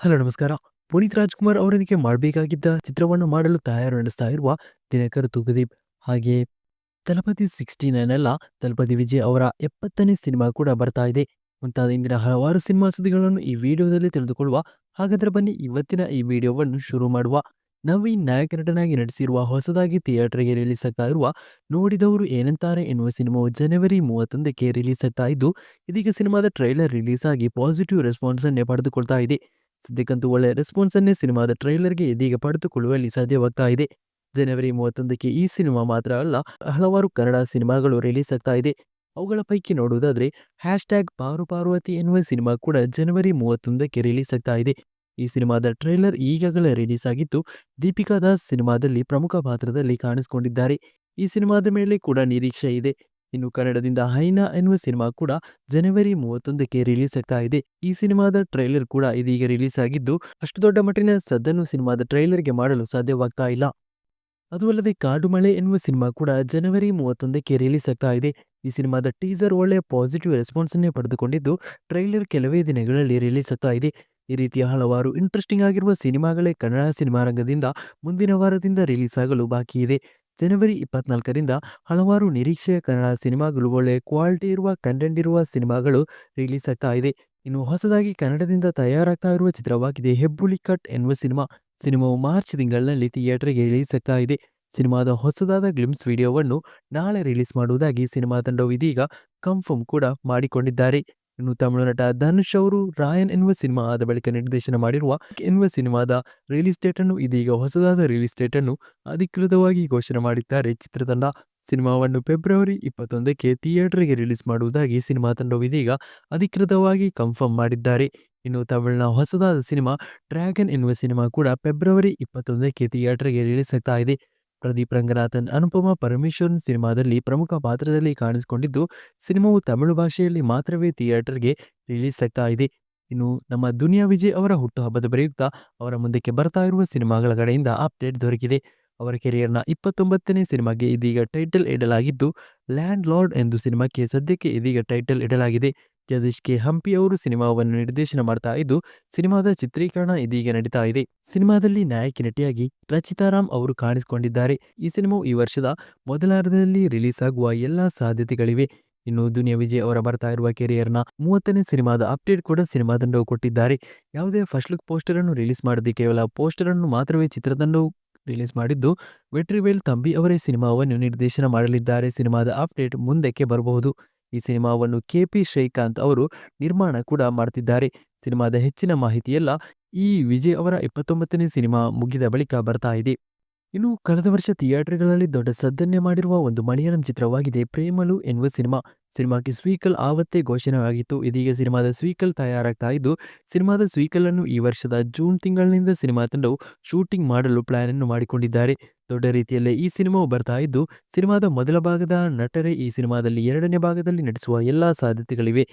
Hello, ನಮಸ್ಕಾರ. ಪುನೀತ್ ರಾಜ್ಕುಮಾರ್ ಅವರೊಂದಿಗೆ ಮಾಡಬೇಕಾಗಿದ್ದ ಚಿತ್ರವನ್ನು ಮಾಡಲು ತಯಾರು ನಡೆಸ್ತಾ ಇರುವ ದಿನಕರ್ ತುಗುದೀಪ್ ಹಾಗೆ ತಲಪತಿ ಸಿಕ್ಸ್ಟಿ ನೈನ್ ಅಲ್ಲ, ತಲಪತಿ ವಿಜಯ್ ಅವರ ಎಪ್ಪತ್ತನೇ ಸಿನಿಮಾ ಕೂಡ ಬರ್ತಾ ಇದೆ. ಮುಂತಾದ ಇಂದಿನ ಹಲವಾರು ಸಿನಿಮಾ ಸುದ್ದಿಗಳನ್ನು ಈ ವಿಡಿಯೋದಲ್ಲಿ ತಿಳಿದುಕೊಳ್ಳುವ ಹಾಗಾದ್ರೆ ಬನ್ನಿ, ಇವತ್ತಿನ ಈ ವಿಡಿಯೋವನ್ನು ಶುರು ಮಾಡುವ. ನವೀನ್ ನಾಯಕ ನಟನಾಗಿ ನಟಿಸಿರುವ ಹೊಸದಾಗಿ ಥಿಯೇಟರ್ಗೆ ರಿಲೀಸ್ ಆಗ್ತಾ ಇರುವ ನೋಡಿದವರು ಏನಂತಾರೆ ಎನ್ನುವ ಸಿನಿಮಾವು ಜನವರಿ ಮೂವತ್ತೊಂದಕ್ಕೆ ರಿಲೀಸ್ ಆಗ್ತಾ ಇದ್ದು, ಇದೀಗ ಸಿನಿಮಾದ ಟ್ರೈಲರ್ ರಿಲೀಸ್ ಆಗಿ ಪಾಸಿಟಿವ್ ರೆಸ್ಪಾನ್ಸ್ ಅನ್ನೇ ಪಡೆದುಕೊಳ್ತಾ ಇದೆ. ಸದ್ಯಕ್ಕಂತೂ ಒಳ್ಳೆಯ ರೆಸ್ಪಾನ್ಸ್ ಅನ್ನೇ ಸಿನಿಮಾದ ಟ್ರೈಲರ್ಗೆ ಇದೀಗ ಪಡೆದುಕೊಳ್ಳುವಲ್ಲಿ ಸಾಧ್ಯವಾಗ್ತಾ ಇದೆ ಜನವರಿ ಮೂವತ್ತೊಂದಕ್ಕೆ ಈ ಸಿನಿಮಾ ಮಾತ್ರ ಅಲ್ಲ, ಹಲವಾರು ಕನ್ನಡ ಸಿನಿಮಾಗಳು ರಿಲೀಸ್ ಆಗ್ತಾ ಇದೆ ಅವುಗಳ ಪೈಕಿ ನೋಡುವುದಾದ್ರೆ ಹ್ಯಾಶ್ ಟ್ಯಾಗ್ ಪಾರು ಪಾರ್ವತಿ ಎನ್ನುವ ಸಿನಿಮಾ ಕೂಡ ಜನವರಿ ಮೂವತ್ತೊಂದಕ್ಕೆ ರಿಲೀಸ್ ಆಗ್ತಾ ಇದೆ ಈ ಸಿನಿಮಾದ ಟ್ರೈಲರ್ ಈಗಾಗಲೇ ರಿಲೀಸ್ ಆಗಿದ್ದು, ದೀಪಿಕಾ ದಾಸ್ ಸಿನಿಮಾದಲ್ಲಿ ಪ್ರಮುಖ ಪಾತ್ರದಲ್ಲಿ ಕಾಣಿಸಿಕೊಂಡಿದ್ದಾರೆ. ಈ ಸಿನಿಮಾದ ಮೇಲೆ ಕೂಡ ನಿರೀಕ್ಷೆ ಇದೆ. ಇನ್ನು ಕನ್ನಡದಿಂದ ಹೈನಾ ಎನ್ನುವ ಸಿನಿಮಾ ಕೂಡ ಜನವರಿ ಮೂವತ್ತೊಂದಕ್ಕೆ ರಿಲೀಸ್ ಆಗ್ತಾ ಇದೆ. ಈ ಸಿನಿಮಾದ ಟ್ರೈಲರ್ ಕೂಡ ಇದೀಗ ರಿಲೀಸ್ ಆಗಿದ್ದು, ಅಷ್ಟು ದೊಡ್ಡ ಮಟ್ಟಿನ ಸದ್ದನ್ನು ಸಿನಿಮಾದ ಟ್ರೈಲರ್ಗೆ ಮಾಡಲು ಸಾಧ್ಯವಾಗ್ತಾ ಇಲ್ಲ. ಅದು ಅಲ್ಲದೆ ಕಾಡು ಮಳೆ ಎನ್ನುವ ಸಿನಿಮಾ ಕೂಡ ಜನವರಿ ಮೂವತ್ತೊಂದಕ್ಕೆ ರಿಲೀಸ್ ಆಗ್ತಾ ಇದೆ. ಈ ಸಿನಿಮಾದ ಟೀಸರ್ ಒಳ್ಳೆಯ ಪಾಸಿಟಿವ್ ರೆಸ್ಪಾನ್ಸ್ ಅನ್ನೇ ಪಡೆದುಕೊಂಡಿದ್ದು, ಟ್ರೈಲರ್ ಕೆಲವೇ ದಿನಗಳಲ್ಲಿ ರಿಲೀಸ್ ಆಗ್ತಾ ಇದೆ. ಈ ರೀತಿಯ ಹಲವಾರು ಇಂಟ್ರೆಸ್ಟಿಂಗ್ ಆಗಿರುವ ಸಿನಿಮಾಗಳೇ ಕನ್ನಡ ಸಿನಿಮಾ ರಂಗದಿಂದ ಮುಂದಿನ ವಾರದಿಂದ ರಿಲೀಸ್ ಆಗಲು ಬಾಕಿ ಇದೆ. ಜನವರಿ ಇಪ್ಪತ್ನಾಲ್ಕರಿಂದ ಹಲವಾರು ನಿರೀಕ್ಷೆಯ ಕನ್ನಡ ಸಿನಿಮಾಗಳು, ಒಳ್ಳೆ ಕ್ವಾಲಿಟಿ ಇರುವ ಕಂಟೆಂಟ್ ಇರುವ ಸಿನಿಮಾಗಳು ರಿಲೀಸ್ ಆಗ್ತಾ ಇದೆ. ಇನ್ನು ಹೊಸದಾಗಿ ಕನ್ನಡದಿಂದ ತಯಾರಾಗ್ತಾ ಇರುವ ಚಿತ್ರವಾಗಿದೆ ಹೆಬ್ಬುಳಿ ಕಟ್ ಎನ್ನುವ ಸಿನಿಮಾ. ಸಿನಿಮಾವು ಮಾರ್ಚ್ ತಿಂಗಳಿನಲ್ಲಿ ಥಿಯೇಟರ್ಗೆ ರಿಲೀಸ್ ಆಗ್ತಾ ಇದೆ. ಸಿನಿಮಾದ ಹೊಸದಾದ ಗ್ಲಿಮ್ಸ್ ವಿಡಿಯೋವನ್ನು ನಾಳೆ ರಿಲೀಸ್ ಮಾಡುವುದಾಗಿ ಸಿನಿಮಾ ತಂಡವು ಇದೀಗ ಕನ್ಫರ್ಮ್ ಕೂಡ ಮಾಡಿಕೊಂಡಿದ್ದಾರೆ. ಇನ್ನು ತಮಿಳು ನಟ ಧನುಷ್ ಅವರು ರಾಯನ್ ಎನ್ನುವ ಸಿನಿಮಾ ಆದ ಬಳಿಕ ನಿರ್ದೇಶನ ಮಾಡಿರುವ ಎನ್ನುವ ಸಿನಿಮಾದ ರಿಯಲ್ ಡೇಟ್ ಅನ್ನು ಇದೀಗ ಹೊಸದಾದ ರಿಯಲ್ ಡೇಟ್ ಅನ್ನು ಅಧಿಕೃತವಾಗಿ ಘೋಷಣೆ ಮಾಡಿದ್ದಾರೆ. ಚಿತ್ರತಂಡ ಸಿನಿಮಾವನ್ನು ಫೆಬ್ರವರಿ ಇಪ್ಪತ್ತೊಂದಕ್ಕೆ ಥಿಯೇಟರ್ಗೆ ರಿಲೀಸ್ ಮಾಡುವುದಾಗಿ ಸಿನಿಮಾ ತಂಡವು ಇದೀಗ ಅಧಿಕೃತವಾಗಿ ಕನ್ಫರ್ಮ್ ಮಾಡಿದ್ದಾರೆ. ಇನ್ನು ತಮಿಳಿನ ಹೊಸದಾದ ಸಿನಿಮಾ ಡ್ರ್ಯಾಗನ್ ಎನ್ನುವ ಸಿನಿಮಾ ಕೂಡ ಫೆಬ್ರವರಿ ಇಪ್ಪತ್ತೊಂದಕ್ಕೆ ಥಿಯೇಟರ್ಗೆ ರಿಲೀಸ್ ಆಗ್ತಾ ಇದೆ. ಪ್ರದೀಪ್ ರಂಗನಾಥನ್ ಅನುಪಮ ಪರಮೇಶ್ವರನ್ ಸಿನಿಮಾದಲ್ಲಿ ಪ್ರಮುಖ ಪಾತ್ರದಲ್ಲಿ ಕಾಣಿಸಿಕೊಂಡಿದ್ದು, ಸಿನಿಮಾವು ತಮಿಳು ಭಾಷೆಯಲ್ಲಿ ಮಾತ್ರವೇ ಥಿಯೇಟರ್ಗೆ ರಿಲೀಸ್ ಆಗ್ತಾ ಇದೆ. ಇನ್ನು ನಮ್ಮ ದುನಿಯಾ ವಿಜಯ್ ಅವರ ಹುಟ್ಟುಹಬ್ಬದ ಪ್ರಯುಕ್ತ ಅವರ ಮುಂದಕ್ಕೆ ಬರ್ತಾ ಇರುವ ಸಿನಿಮಾಗಳ ಕಡೆಯಿಂದ ಅಪ್ಡೇಟ್ ದೊರಕಿದೆ. ಅವರ ಕೆರಿಯರ್ನ ಇಪ್ಪತ್ತೊಂಬತ್ತನೇ ಸಿನಿಮಾಗೆ ಇದೀಗ ಟೈಟಲ್ ಇಡಲಾಗಿದ್ದು ಲ್ಯಾಂಡ್ ಲಾರ್ಡ್ ಎಂದು ಸಿನಿಮಾಕ್ಕೆ ಸದ್ಯಕ್ಕೆ ಇದೀಗ ಟೈಟಲ್ ಇಡಲಾಗಿದೆ. ಜಗದೀಶ್ ಕೆ ಹಂಪಿ ಅವರು ಸಿನಿಮಾವನ್ನು ನಿರ್ದೇಶನ ಮಾಡ್ತಾ ಇದ್ದು, ಸಿನಿಮಾದ ಚಿತ್ರೀಕರಣ ಇದೀಗ ನಡೀತಾ ಇದೆ. ಸಿನಿಮಾದಲ್ಲಿ ನಾಯಕಿ ನಟಿಯಾಗಿ ರಚಿತಾರಾಮ್ ಅವರು ಕಾಣಿಸಿಕೊಂಡಿದ್ದಾರೆ. ಈ ಸಿನಿಮಾವು ಈ ವರ್ಷದ ಮೊದಲಾರ್ಧದಲ್ಲಿ ರಿಲೀಸ್ ಆಗುವ ಎಲ್ಲಾ ಸಾಧ್ಯತೆಗಳಿವೆ. ಇನ್ನು ದುನಿಯಾ ವಿಜಯ್ ಅವರ ಬರ್ತಾ ಇರುವ ಕೆರಿಯರ್ನ ಮೂವತ್ತನೇ ಸಿನಿಮಾದ ಅಪ್ಡೇಟ್ ಕೂಡ ಸಿನಿಮಾದಂಡವು ಕೊಟ್ಟಿದ್ದಾರೆ. ಯಾವುದೇ ಫಸ್ಟ್ ಲುಕ್ ಪೋಸ್ಟರ್ ಅನ್ನು ರಿಲೀಸ್ ಮಾಡದೆ ಕೇವಲ ಪೋಸ್ಟರ್ ಅನ್ನು ಮಾತ್ರವೇ ಚಿತ್ರತಂಡವು ರಿಲೀಸ್ ಮಾಡಿದ್ದು, ವೆಟ್ರಿವೇಲ್ ತಂಬಿ ಅವರೇ ಸಿನಿಮಾವನ್ನು ನಿರ್ದೇಶನ ಮಾಡಲಿದ್ದಾರೆ. ಸಿನಿಮಾದ ಅಪ್ಡೇಟ್ ಮುಂದಕ್ಕೆ ಬರಬಹುದು. ಈ ಸಿನಿಮಾವನ್ನು ಕೆಪಿ ಶ್ರೀಕಾಂತ್ ಅವರು ನಿರ್ಮಾಣ ಕೂಡ ಮಾಡ್ತಿದ್ದಾರೆ. ಸಿನಿಮಾದ ಹೆಚ್ಚಿನ ಮಾಹಿತಿಯೆಲ್ಲ ಈ ವಿಜಯ್ ಅವರ ಇಪ್ಪತ್ತೊಂಬತ್ತನೇ ಸಿನಿಮಾ ಮುಗಿದ ಬಳಿಕ ಬರ್ತಾ ಇದೆ. ಇನ್ನು ಕಳೆದ ವರ್ಷ ಥಿಯೇಟರ್ಗಳಲ್ಲಿ ದೊಡ್ಡ ಸದ್ದನ್ನೇ ಮಾಡಿರುವ ಒಂದು ಮಲಯಾಳಂ ಚಿತ್ರವಾಗಿದೆ. ಪ್ರೇಮಲು ಎನ್ನುವ ಸಿನಿಮಾ. ಸಿನಿಮಾಕ್ಕೆ ಸ್ವೀಕಲ್ ಆವತ್ತೇ ಘೋಷಣೆಯಾಗಿತ್ತು. ಇದೀಗ ಸಿನಿಮಾದ ಸ್ವೀಕಲ್ ತಯಾರಾಗ್ತಾ ಇದ್ದು, ಸಿನಿಮಾದ ಸ್ವೀಕಲ್ ಅನ್ನು ಈ ವರ್ಷದ ಜೂನ್ ತಿಂಗಳಿನಿಂದ ಸಿನಿಮಾ ತಂಡವು ಶೂಟಿಂಗ್ ಮಾಡಲು ಪ್ಲಾನ್ ಅನ್ನು ಮಾಡಿಕೊಂಡಿದ್ದಾರೆ. ದೊಡ್ಡ ರೀತಿಯಲ್ಲೇ ಈ ಸಿನಿಮಾವು ಬರ್ತಾ ಇದ್ದು, ಸಿನಿಮಾದ ಮೊದಲ ಭಾಗದ ನಟರೇ ಈ ಸಿನಿಮಾದಲ್ಲಿ ಎರಡನೇ ಭಾಗದಲ್ಲಿ ನಟಿಸುವ ಎಲ್ಲಾ ಸಾಧ್ಯತೆಗಳಿವೆ.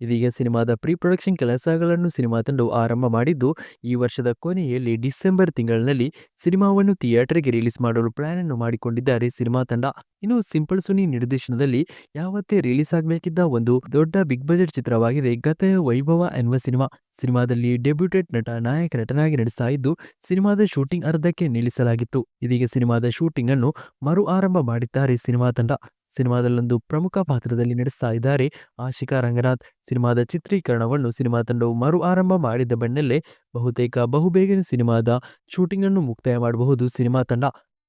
ಇದೀಗ ಸಿನಿಮಾದ ಪ್ರೀ ಪ್ರೊಡಕ್ಷನ್ ಕೆಲಸಗಳನ್ನು ಸಿನಿಮಾ ತಂಡವು ಆರಂಭ ಮಾಡಿದ್ದು, ಈ ವರ್ಷದ ಕೊನೆಯಲ್ಲಿ ಡಿಸೆಂಬರ್ ತಿಂಗಳಿನಲ್ಲಿ ಸಿನಿಮಾವನ್ನು ಥಿಯೇಟರ್ಗೆ ರಿಲೀಸ್ ಮಾಡಲು ಪ್ಲಾನ್ ಅನ್ನು ಮಾಡಿಕೊಂಡಿದ್ದಾರೆ. ಸಿನಿಮಾ ತಂಡ ಇನ್ನು ಸಿಂಪಲ್ ಸುನಿ ನಿರ್ದೇಶನದಲ್ಲಿ ಯಾವತ್ತೇ ರಿಲೀಸ್ ಆಗಬೇಕಿದ್ದ ಒಂದು ದೊಡ್ಡ ಬಿಗ್ ಬಜೆಟ್ ಚಿತ್ರವಾಗಿದೆ. ಗತೆಯ ವೈಭವ ಎನ್ನುವ ಸಿನಿಮಾ ಸಿನಿಮಾದಲ್ಲಿ ಡೆಬ್ಯೂಟೆಡ್ ನಟ, ನಾಯಕ, ನಟನಾಗಿ ನಡೆಸ್ತಾ ಇದ್ದು, ಸಿನಿಮಾದ ಶೂಟಿಂಗ್ ಅರ್ಧಕ್ಕೆ ನಿಲ್ಲಿಸಲಾಗಿತ್ತು. ಇದೀಗ ಸಿನಿಮಾದ ಶೂಟಿಂಗ್ ಅನ್ನು ಮರು ಆರಂಭ ಮಾಡಿದ್ದಾರೆ. ಸಿನಿಮಾ ತಂಡ ಸಿನಿಮಾದಲ್ಲೊಂದು ಪ್ರಮುಖ ಪಾತ್ರದಲ್ಲಿ ನಡೆಸ್ತಾ ಇದ್ದಾರೆ. ಆಶಿಕಾ ರಂಗನಾಥ್ ಸಿನಿಮಾದ ಚಿತ್ರೀಕರಣವನ್ನು ಸಿನಿಮಾ ತಂಡವು ಮರು ಆರಂಭ ಮಾಡಿದ ಬೆನ್ನಲ್ಲೇ ಬಹುತೇಕ ಬಹುಬೇಗನೆ ಸಿನಿಮಾದ ಶೂಟಿಂಗ್ ಅನ್ನು ಮುಕ್ತಾಯ ಮಾಡಬಹುದು. ಸಿನಿಮಾ ತಂಡ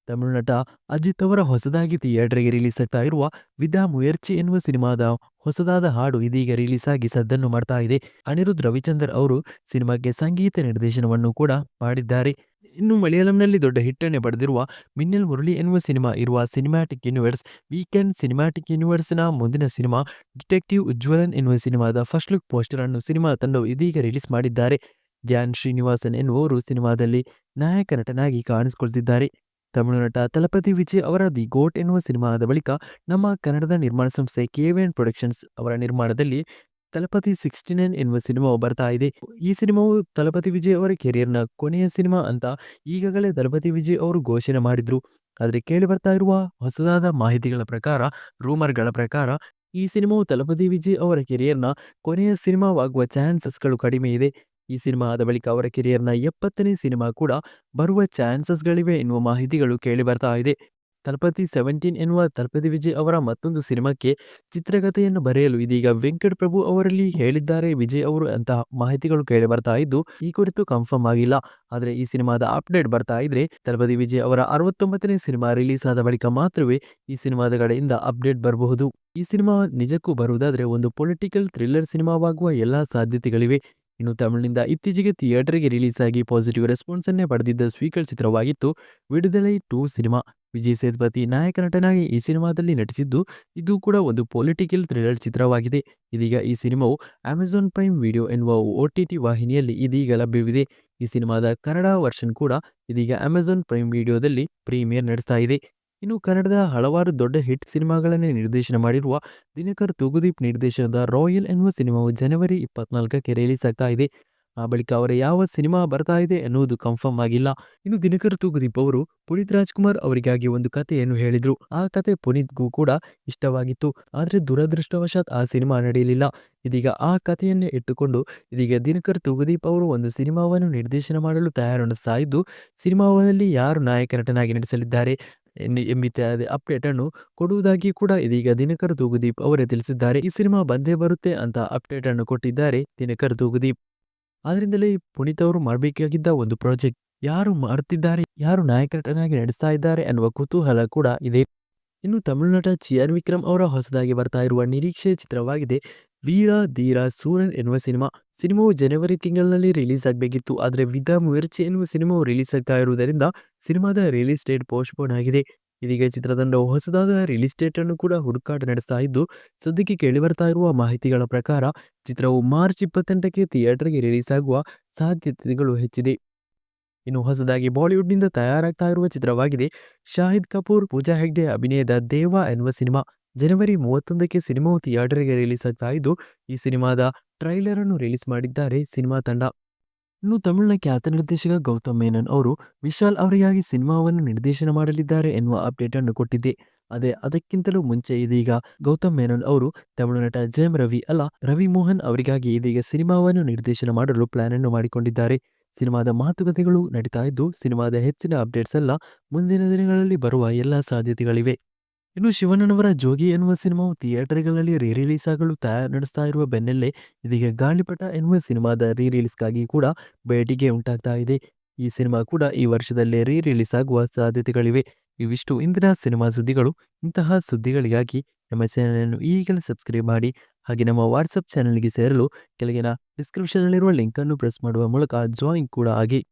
ತಮಿಳುನಟ ಅಜಿತ್ ಅವರ ಹೊಸದಾಗಿ ಥಿಯೇಟರ್ಗೆ ರಿಲೀಸ್ ಆಗ್ತಾ ಇರುವ ವಿದಾ ಮುಯರ್ಚಿ ಎನ್ನುವ ಸಿನಿಮಾದ ಹೊಸದಾದ ಹಾಡು ಇದೀಗ ರಿಲೀಸ್ ಆಗಿ ಸದ್ದನ್ನು ಮಾಡ್ತಾ ಇದೆ. ಅನಿರುದ್ಧ್ ರವಿಚಂದರ್ ಅವರು ಸಿನಿಮಾಕ್ಕೆ ಸಂಗೀತ ನಿರ್ದೇಶನವನ್ನು ಕೂಡ ಮಾಡಿದ್ದಾರೆ. ಇನ್ನು ಮಲಯಾಳಂನಲ್ಲಿ ದೊಡ್ಡ ಹಿಟ್ಟನ್ನೇ ಪಡೆದಿರುವ ಮಿನ್ನಲ್ ಮುರಳಿ ಎನ್ನುವ ಸಿನಿಮಾ ಇರುವ ಸಿನಿಮ್ಯಾಟಿಕ್ ಯೂನಿವರ್ಸ್ ವೀಕೆಂಡ್ ಸಿನಿಮ್ಯಾಟಿಕ್ ಯೂನಿವರ್ಸ್ನ ಮುಂದಿನ ಸಿನಿಮಾ ಡಿಟೆಕ್ಟಿವ್ ಉಜ್ವಲನ್ ಎನ್ನುವ ಸಿನಿಮಾದ ಫಸ್ಟ್ ಲುಕ್ ಪೋಸ್ಟರ್ ಅನ್ನು ಸಿನಿಮಾ ತಂಡವು ಇದೀಗ ರಿಲೀಸ್ ಮಾಡಿದ್ದಾರೆ. ಧ್ಯಾನ್ ಶ್ರೀನಿವಾಸನ್ ಎನ್ನುವರು ಸಿನಿಮಾದಲ್ಲಿ ನಾಯಕ ನಟನಾಗಿ ಕಾಣಿಸಿಕೊಳ್ತಿದ್ದಾರೆ. ತಮಿಳು ನಟ ತಲಪತಿ ವಿಜಯ್ ಅವರ ದಿ ಗೋಟ್ ಎನ್ನುವ ಸಿನಿಮಾದ ಬಳಿಕ ನಮ್ಮ ಕನ್ನಡದ ನಿರ್ಮಾಣ ಸಂಸ್ಥೆ ಕೆವಿಎನ್ ಪ್ರೊಡಕ್ಷನ್ಸ್ ಅವರ ನಿರ್ಮಾಣದಲ್ಲಿ ತಲಪತಿ ಸಿಕ್ಸ್ಟಿ ನೈನ್ ಎನ್ನುವ ಸಿನಿಮಾವು ಬರ್ತಾ ಇದೆ. ಈ ಸಿನಿಮಾವು ತಲಪತಿ ವಿಜಯ್ ಅವರ ಕೆರಿಯರ್ನ ಕೊನೆಯ ಸಿನಿಮಾ ಅಂತ ಈಗಾಗಲೇ ತಲಪತಿ ವಿಜಯ್ ಅವರು ಘೋಷಣೆ ಮಾಡಿದ್ರು. ಆದರೆ ಕೇಳಿ ಬರ್ತಾ ಇರುವ ಹೊಸದಾದ ಮಾಹಿತಿಗಳ ಪ್ರಕಾರ ರೂಮರ್ಗಳ ಪ್ರಕಾರ, ಈ ಸಿನಿಮಾವು ತಲಪತಿ ವಿಜಯ್ ಅವರ ಕೆರಿಯರ್ನ ಕೊನೆಯ ಸಿನಿಮಾವಾಗುವ ಚಾನ್ಸಸ್ಗಳು ಕಡಿಮೆ ಇದೆ. ಈ ಸಿನಿಮಾ ಆದ ಬಳಿಕ ಅವರ ಕೆರಿಯರ್ನ ಎಪ್ಪತ್ತನೇ ಸಿನಿಮಾ ಕೂಡ ಬರುವ ಚಾನ್ಸಸ್ಗಳಿವೆ ಎನ್ನುವ ಮಾಹಿತಿಗಳು ಕೇಳಿ ಬರ್ತಾ ಇದೆ. ತಲಪತಿ ಸೆವೆಂಟೀನ್ ಎನ್ನುವ ತಲಪತಿ ವಿಜಯ್ ಅವರ ಮತ್ತೊಂದು ಸಿನಿಮಾಕ್ಕೆ ಚಿತ್ರಕಥೆಯನ್ನು ಬರೆಯಲು ಇದೀಗ ವೆಂಕಟ್ ಪ್ರಭು ಅವರಲ್ಲಿ ಹೇಳಿದ್ದಾರೆ. ವಿಜಯ್ ಅವರು ಅಂತಹ ಮಾಹಿತಿಗಳು ಕೇಳಿ ಬರ್ತಾ ಇದ್ದು, ಈ ಕುರಿತು ಕನ್ಫರ್ಮ್ ಆಗಿಲ್ಲ. ಆದರೆ ಈ ಸಿನಿಮಾದ ಅಪ್ಡೇಟ್ ಬರ್ತಾ ಇದ್ರೆ ತಲಪತಿ ವಿಜಯ್ ಅವರ ಅರವತ್ತೊಂಬತ್ತನೇ ಸಿನಿಮಾ ರಿಲೀಸ್ ಆದ ಬಳಿಕ ಮಾತ್ರವೇ ಈ ಸಿನಿಮಾದ ಕಡೆಯಿಂದ ಅಪ್ಡೇಟ್ ಬರಬಹುದು. ಈ ಸಿನಿಮಾ ನಿಜಕ್ಕೂ ಬರುವುದಾದ್ರೆ ಒಂದು ಪೊಲಿಟಿಕಲ್ ಥ್ರಿಲ್ಲರ್ ಸಿನಿಮಾವಾಗುವ ಎಲ್ಲಾ ಸಾಧ್ಯತೆಗಳಿವೆ. ಇನ್ನು ತಮಿಳಿನಿಂದ ಇತ್ತೀಚೆಗೆ ಥಿಯೇಟರ್ಗೆ ರಿಲೀಸ್ ಆಗಿ ಪಾಸಿಟಿವ್ ರೆಸ್ಪಾನ್ಸನ್ನೇ ಪಡೆದಿದ್ದ ಸ್ವೀಕರ್ ಚಿತ್ರವಾಗಿತ್ತು. Viduthalai two cinema. Vijay Sethupathi ನಾಯಕ ನಟನಾಗಿ ಈ ಸಿನಿಮಾದಲ್ಲಿ ನಟಿಸಿದ್ದು, ಇದು ಕೂಡ ಒಂದು ಪೊಲಿಟಿಕಲ್ ಥ್ರಿಲ್ಲರ್ ಚಿತ್ರವಾಗಿದೆ. ಇದೀಗ ಈ ಸಿನಿಮಾವು ಅಮೆಜಾನ್ ಪ್ರೈಮ್ ವಿಡಿಯೋ ಎನ್ನುವ ಒ ಟಿ ಟಿ ವಾಹಿನಿಯಲ್ಲಿ ಇದೀಗ ಲಭ್ಯವಿದೆ. ಈ ಸಿನಿಮಾದ ಕನ್ನಡ ವರ್ಷನ್ ಕೂಡ ಇದೀಗ ಅಮೆಜಾನ್ ಪ್ರೈಮ್ ವಿಡಿಯೋದಲ್ಲಿ ಪ್ರೀಮಿಯರ್ ನಡೆಸ್ತಾ ಇದೆ. ಇನ್ನು ಕನ್ನಡದ ಹಲವಾರು ದೊಡ್ಡ ಹಿಟ್ ಸಿನಿಮಾಗಳನ್ನೇ ನಿರ್ದೇಶನ ಮಾಡಿರುವ ದಿನಕರ್, ತೂಗುದೀಪ್ ನಿರ್ದೇಶನದ ರಾಯಲ್ ಎನ್ನುವ ಸಿನಿಮಾವು ಜನವರಿ ಇಪ್ಪತ್ನಾಲ್ಕಕ್ಕೆ ರಿಲೀಸ್ ಆಗ್ತಾ ಇದೆ. ಆ ಬಳಿಕ ಅವರ ಯಾವ ಸಿನಿಮಾ ಬರ್ತಾ ಇದೆ ಎನ್ನುವುದು ಕನ್ಫರ್ಮ್ ಆಗಿಲ್ಲ. ಇನ್ನು ದಿನಕರ್ ತೂಗುದೀಪ್ ಅವರು ಪುನೀತ್ ರಾಜ್ಕುಮಾರ್ ಅವರಿಗಾಗಿ ಒಂದು ಕಥೆಯನ್ನು ಹೇಳಿದ್ರು. ಆ ಕತೆ ಪುನೀತ್ಗೂ ಕೂಡ ಇಷ್ಟವಾಗಿತ್ತು. ಆದರೆ ದುರದೃಷ್ಟವಶಾತ್ ಆ ಸಿನಿಮಾ ನಡೆಯಲಿಲ್ಲ. ಇದೀಗ ಆ ಕಥೆಯನ್ನೇ ಇಟ್ಟುಕೊಂಡು ಇದೀಗ ದಿನಕರ್ ತೂಗುದೀಪ್ ಅವರು ಒಂದು ಸಿನಿಮಾವನ್ನು ನಿರ್ದೇಶನ ಮಾಡಲು ತಯಾರು ಸಾಯಿದ್ದು ಇದ್ದು ಸಿನಿಮಾದಲ್ಲಿ ಯಾರು ನಾಯಕ ನಟನಾಗಿ ನಟಿಸಲಿದ್ದಾರೆ ಎಂಬಿತ್ಯಾದಿ ಅಪ್ಡೇಟ್ ಅನ್ನು ಕೊಡುವುದಾಗಿ ಕೂಡ ಇದೀಗ ದಿನಕರ್ ತೂಗುದೀಪ್ ಅವರೇ ತಿಳಿಸಿದ್ದಾರೆ. ಈ ಸಿನಿಮಾ ಬಂದೇ ಬರುತ್ತೆ ಅಂತ ಅಪ್ಡೇಟ್ ಅನ್ನು ಕೊಟ್ಟಿದ್ದಾರೆ ದಿನಕರ್ ತೂಗುದೀಪ್. ಆದ್ರಿಂದಲೇ ಪುನೀತ್ ಅವರು ಮಾಡಬೇಕಾಗಿದ್ದ ಒಂದು ಪ್ರಾಜೆಕ್ಟ್. ಯಾರು ಮಾಡ್ತಿದ್ದಾರೆ, ಯಾರು ನಾಯಕನಾಗಿ ನಡೆಸ್ತಾ ಇದ್ದಾರೆ ಅನ್ನುವ ಕುತೂಹಲ ಕೂಡ ಇದೆ. ಇನ್ನು ತಮಿಳುನಾಟ ಆರ್ ವಿಕ್ರಮ್ ಅವರ ಹೊಸದಾಗಿ ಬರ್ತಾ ಇರುವ ನಿರೀಕ್ಷೆಯ ಚಿತ್ರವಾಗಿದೆ. ವೀರ ಧೀರ ಸೂರನ್ ಎನ್ನುವ ಸಿನಿಮಾ. ಸಿನಿಮಾವು ಜನವರಿ ತಿಂಗಳಿನಲ್ಲಿ ರಿಲೀಸ್ ಆಗಬೇಕಿತ್ತು. ಆದರೆ ವಿದಾ ಮುಯರ್ಚಿ ಎನ್ನುವ ಸಿನಿಮಾವು ರಿಲೀಸ್ ಆಗ್ತಾ ಇರುವುದರಿಂದ ಸಿನಿಮಾದ ರಿಲೀಸ್ ಡೇಟ್ ಪೋಸ್ಟ್ಪೋನ್ ಆಗಿದೆ. ಇದೀಗ ಚಿತ್ರತಂಡ ಹೊಸದಾದ ರಿಲೀಸ್ ಡೇಟ್ ಅನ್ನು ಕೂಡ ಹುಡುಕಾಟ ನಡೆಸ್ತಾ ಇದ್ದು, ಸದ್ಯಕ್ಕೆ ಕೇಳಿಬರ್ತಾ ಇರುವ ಮಾಹಿತಿಗಳ ಪ್ರಕಾರ ಚಿತ್ರವು ಮಾರ್ಚ್ ಇಪ್ಪತ್ತೆಂಟಕ್ಕೆ ಥಿಯೇಟರ್ಗೆ ರಿಲೀಸ್ ಆಗುವ ಸಾಧ್ಯತೆಗಳು ಹೆಚ್ಚಿದೆ. ಇನ್ನು ಹೊಸದಾಗಿ ಬಾಲಿವುಡ್ನಿಂದ ತಯಾರಾಗ್ತಾ ಇರುವ ಚಿತ್ರವಾಗಿದೆ ಶಾಹಿದ್ ಕಪೂರ್, ಪೂಜಾ ಹೆಗ್ಡೆ, ಅಭಿನಯದ ದೇವ ಎನ್ನುವ ಸಿನಿಮಾ. ಜನವರಿ ಮೂವತ್ತೊಂದಕ್ಕೆ ಸಿನಿಮಾವು ಥಿಯೇಟರ್ಗೆ ರಿಲೀಸ್ ಆಗ್ತಾ ಇದ್ದು, ಈ ಸಿನಿಮಾದ ಟ್ರೈಲರ್ ಅನ್ನು ರಿಲೀಸ್ ಮಾಡಿದ್ದಾರೆ ಸಿನಿಮಾ ತಂಡ. ಇನ್ನು ತಮಿಳಿನ ಖ್ಯಾತ ನಿರ್ದೇಶಕ ಗೌತಮ್ ಮೇನನ್ ಅವರು ವಿಶಾಲ್ ಅವರಿಗಾಗಿ ಸಿನಿಮಾವನ್ನು ನಿರ್ದೇಶನ ಮಾಡಲಿದ್ದಾರೆ ಎನ್ನುವ ಅಪ್ಡೇಟ್ ಅನ್ನು ಕೊಟ್ಟಿದ್ದೆ ಅದೇ ಅದಕ್ಕಿಂತಲೂ ಮುಂಚೆ ಇದೀಗ ಗೌತಮ್ ಮೇನನ್ ಅವರು ತಮಿಳು ನಟ ಜಯಂ ರವಿ ಅಲ್ಲ, ರವಿ ಮೋಹನ್ ಅವರಿಗಾಗಿ ಇದೀಗ ಸಿನಿಮಾವನ್ನು ನಿರ್ದೇಶನ ಮಾಡಲು ಪ್ಲಾನ್ ಅನ್ನು ಮಾಡಿಕೊಂಡಿದ್ದಾರೆ. ಸಿನಿಮಾದ ಮಾತುಕತೆಗಳು ನಡೀತಾ ಇದ್ದು, ಸಿನಿಮಾದ ಹೆಚ್ಚಿನ ಅಪ್ಡೇಟ್ಸ್ ಎಲ್ಲ ಮುಂದಿನ ದಿನಗಳಲ್ಲಿ ಬರುವ ಎಲ್ಲ ಸಾಧ್ಯತೆಗಳಿವೆ. ಇನ್ನು ಶಿವಣ್ಣನವರ ಜೋಗಿ ಎನ್ನುವ ಸಿನಿಮಾವು ಥಿಯೇಟರ್ಗಳಲ್ಲಿ ರೀ ರಿಲೀಸ್ ಆಗಲು ತಯಾರು ನಡೆಸ್ತಾ ಇರುವ ಬೆನ್ನಲ್ಲೇ ಇದೀಗ ಗಾಳಿಪಟ ಎನ್ನುವ ಸಿನಿಮಾದ ರೀ ರಿಲೀಸ್ಗಾಗಿ ಕೂಡ ಬೇಡಿಕೆ ಉಂಟಾಗ್ತಾ ಇದೆ. ಈ ಸಿನಿಮಾ ಕೂಡ ಈ ವರ್ಷದಲ್ಲೇ ರೀ ರಿಲೀಸ್ ಆಗುವ ಸಾಧ್ಯತೆಗಳಿವೆ. ಇವಿಷ್ಟು ಇಂದಿನ ಸಿನಿಮಾ ಸುದ್ದಿಗಳು. ಇಂತಹ ಸುದ್ದಿಗಳಿಗಾಗಿ ನಮ್ಮ ಚಾನಲನ್ನು ಈಗಲೇ ಸಬ್ಸ್ಕ್ರೈಬ್ ಮಾಡಿ, ಹಾಗೆ ನಮ್ಮ ವಾಟ್ಸಪ್ ಚಾನಲ್ಗೆ ಸೇರಲು ಕೆಳಗಿನ ಡಿಸ್ಕ್ರಿಪ್ಷನ್ನಲ್ಲಿರುವ ಲಿಂಕನ್ನು ಪ್ರೆಸ್ ಮಾಡುವ ಮೂಲಕ ಜಾಯಿನ್ ಕೂಡ ಆಗಿ.